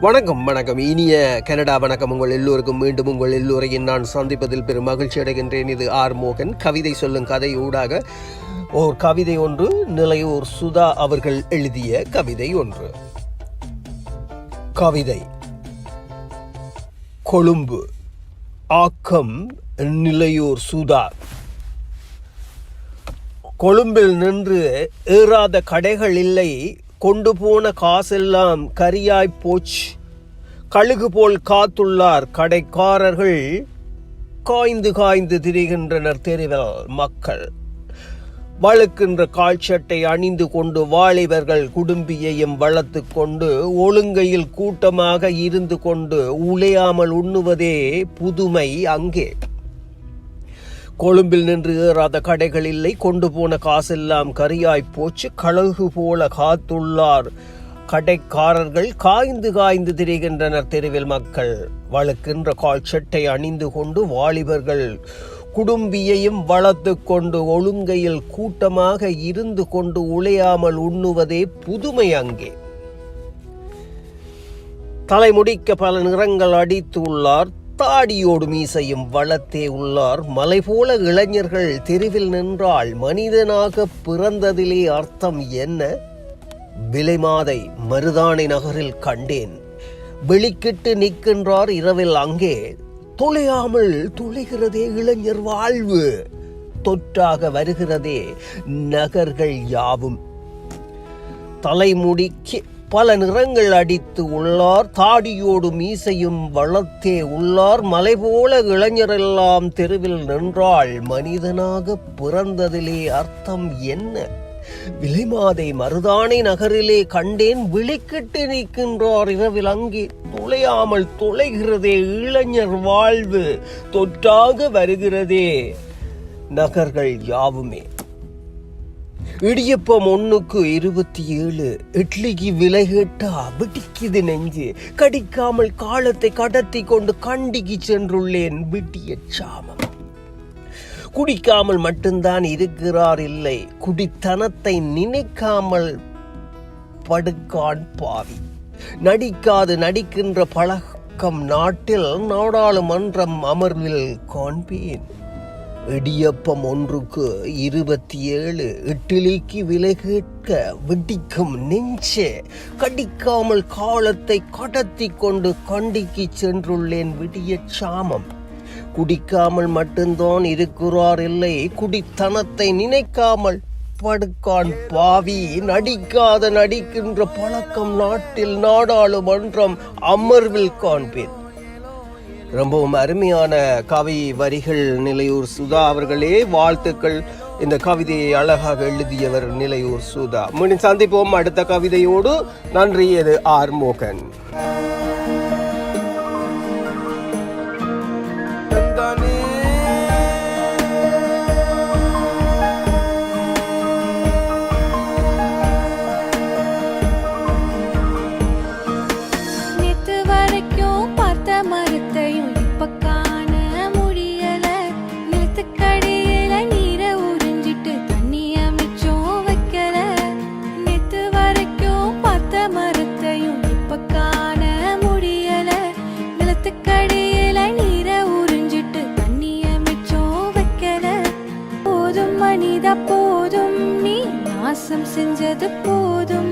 வணக்கம் வணக்கம். இனிய கனடா வணக்கம். உங்கள் எல்லோருக்கும் மீண்டும் உங்கள் எல்லோரையும் நான் சந்திப்பதில் பெரும் மகிழ்ச்சி அடைகின்றேன். இது ஆர் மோகன். கவிதை சொல்லும் கதை ஊடாக ஓர் கவிதை ஒன்று நிலையூர் சுதா அவர்கள் எழுதிய கவிதை ஒன்று. கவிதை. கொழும்பு. ஆக்கம் நிலையூர் சுதா. கொழும்பில் நின்று ஏறாத கடைகள் இல்லை கொண்டு போன காசெல்லாம் கரியாய் போச்சு. கழுகு போல் காத்துள்ளார் கடைக்காரர்கள். காய்ந்து காய்ந்து திரிகின்றனர் தெருவில் மக்கள். வழுக்கின்ற கால்சட்டை அணிந்து கொண்டு வாலிபர்கள் குடும்பியையும் வளர்த்து கொண்டு ஒழுங்கையில் கூட்டமாக இருந்து கொண்டு உழையாமல் உண்ணுவதே புதுமை அங்கே. கொழும்பில் நின்று ஏறாத கடைகள் இல்லை. கொண்டு போன காசெல்லாம் கரியாய் போச்சு. கழுகு போல காத்துள்ளார் கடைக்காரர்கள். காய்ந்து காய்ந்து திரிகின்றனர் தெருவில் மக்கள். வழுக்கின்ற கால் சட்டை அணிந்து கொண்டு வாலிபர்கள் குடும்பியையும் வளர்த்து கொண்டு ஒழுங்கையில் கூட்டமாக இருந்து கொண்டு உழையாமல் உண்ணுவதே புதுமை அங்கே. தலைமுடிக்க பல நிறங்கள் அடித்து உள்ளார் தாடியோடு மீசையும் வளத்தே உள்ளார். மலை போல இளைஞர்கள் தெருவில் நின்றால் மனிதனாக பிறந்ததிலே அர்த்தம் என்ன? விலைமாதை மருதானை நகரில் கண்டேன். வெளிக்கிட்டு நிற்கின்றார் இரவில் அங்கே. தொலையாமல் துளைகிறதே இளைஞர் வாழ்வு. தொற்றாக வருகிறதே நகர்கள் யாவும். தலைமுடிக்கு பல நிறங்கள் அடித்து உள்ளார் தாடியோடு மீசையும் வளர்த்தே உள்ளார். மலை போல இளைஞரெல்லாம் தெருவில் நின்றாள். மனிதனாக பிறந்ததிலே அர்த்தம் என்ன? விலைமாதை மருதானை நகரிலே கண்டேன். விழிக்கிட்டு நிற்கின்றார் இரவில் அங்கே. துளையாமல் தொலைகிறதே இளைஞர் வாழ்வு. தொற்றாக வருகிறதே. நகர்கள் யாவுமே. இடியப்பம் ஒண்ணுக்கு இருபத்தி ஏழு. இட்லிக்கு விலை கேட்டா பிடிக்குது நெஞ்சு. கடிக்காமல் காலத்தை கடத்தி கொண்டு கண்டிக்கு சென்றுள்ளேன் விட்டிய சாமம். குடிக்காமல் மட்டும்தான் இருக்கிறார் இல்லை குடித்தனத்தை நினைக்காமல் படுக்கான் பாவி. நடிக்காது நடிக்கின்ற பழக்கம் நாட்டில் நாடாளுமன்றம் அமர்வில் காண்பேன். இடியப்பம் ஒன்றுக்கு இருபத்தி ஏழு இட்லிக்கு விலை கேட்க வெடிக்கும் நெஞ்சே. கடிக்காமல் காலத்தை கடத்தி கொண்டு கண்டிக்கு சென்றுள்ளேன் விடிய சாமம். குடிக்காமல் மட்டும்தான் இருக்கிறார் இல்லை குடித்தனத்தை நினைக்காமல் படுக்கான் பாவி. நடிக்காத நடிக்கின்ற பழக்கம் நாட்டில் நாடாளுமன்றம் அமர்வில் காண்பேன். ரொம்பவும் அருமையான கவி வரிகள் நிலையூர் சுதா அவர்களே வாழ்த்துக்கள். இந்த கவிதையை அழகாக எழுதியவர் நிலையூர் சுதா. மீண்டும் சந்திப்போம் அடுத்த கவிதையோடு. நன்றி இது ஆர் மோகன். பார்த்த பாசம் செஞ்சது போதும்.